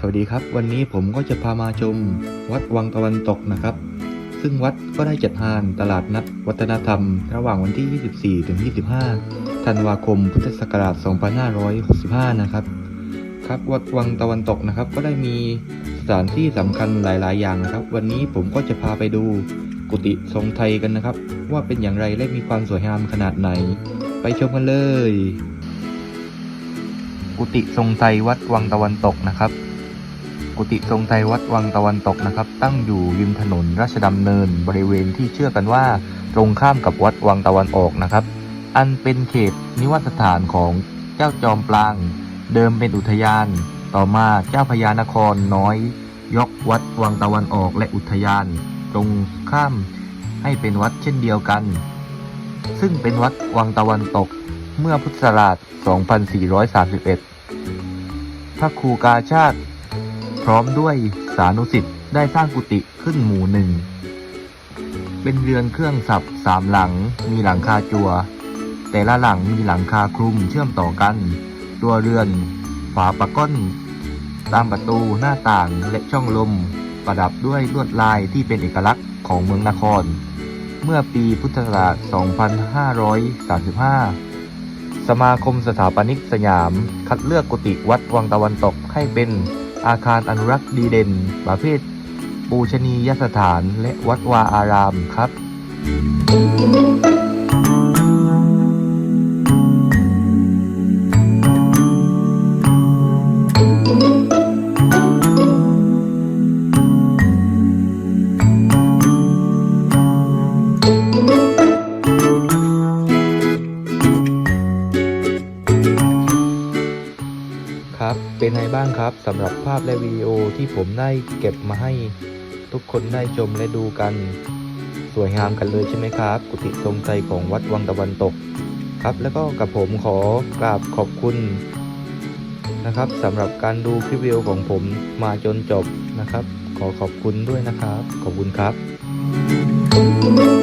สวัสดีครับ วันนี้ผมก็จะพามาชม วัดวังตะวันตกนะครับ ซึ่งวัดก็ได้จัดงานตลาดนัดวัฒนธรรม ระหว่างวันที่ 24 ถึง 25 ธันวาคม พุทธศักราช 2565 นะครับ ครับวัดวังตะวันตกนะครับ ก็ได้มีสถานที่สำคัญหลาย ๆ อย่างนะครับ วันนี้ผมก็จะพาไปดูกุฏิทรงไทยกันนะครับ ว่าเป็นอย่างไรและมีความสวยงามขนาดไหน ไปชมกันเลย กุฏิทรงไทยวัดวังตะวันตกนะครับ กุฏิทรงไทยวัดวังตะวันตกนะครับ ตั้งอยู่ริมถนนราชดำเนินบริเวณที่เชื่อกันว่า ตรงข้ามกับวัดวังตะวันออกนะครับ อันเป็นเขตนิวัสถานของเจ้าจอมปลาง เดิมเป็นอุทยาน ต่อมาเจ้าพญานครน้อย ยกวัดวังตะวันออกและอุทยาน ตรงข้ามให้เป็นวัดเช่นเดียวกัน ซึ่งเป็นวัดวังตะวันตกเมื่อพุทธศักราช 2431 พระครูกาชาติ ร้อมด้วยสานุสิทธิ์ได้สร้างกุฏิขึ้นหมู่หนึ่ง เป็นเรือนเครื่องสับสามหลังมีหลังคาจัว แต่ละหลังมีหลังคาคลุมเชื่อมต่อกัน ตัวเรือน ฝาปะก้น ตามประตูหน้าต่างและช่องลม ประดับด้วยลวดลายที่เป็นเอกลักษณ์ของเมืองนคร เมื่อปีพุทธศักราช 2535สมาคมสถาปนิกสยาม คัดเลือกกุฏิวัดวังตะวันตกให้เป็น อาคารอนุรักษ์ดีเด่น ประเภท ปูชนียสถานและวัดวาอารามครับ ครับ เป็นไงบ้างครับสำหรับภาพและวิดีโอที่ผมได้เก็บมาให้ทุกคนได้ชมและดูกัน สวยงามกันเลยใช่ไหมครับ กุฏิทรงไทยของวัดวังตะวันตกครับ แล้วก็กับผมขอกราบขอบคุณนะครับสำหรับการดูคลิปวิดีโอของผมมาจนจบนะครับ ขอขอบคุณด้วยนะครับ ขอบคุณครับ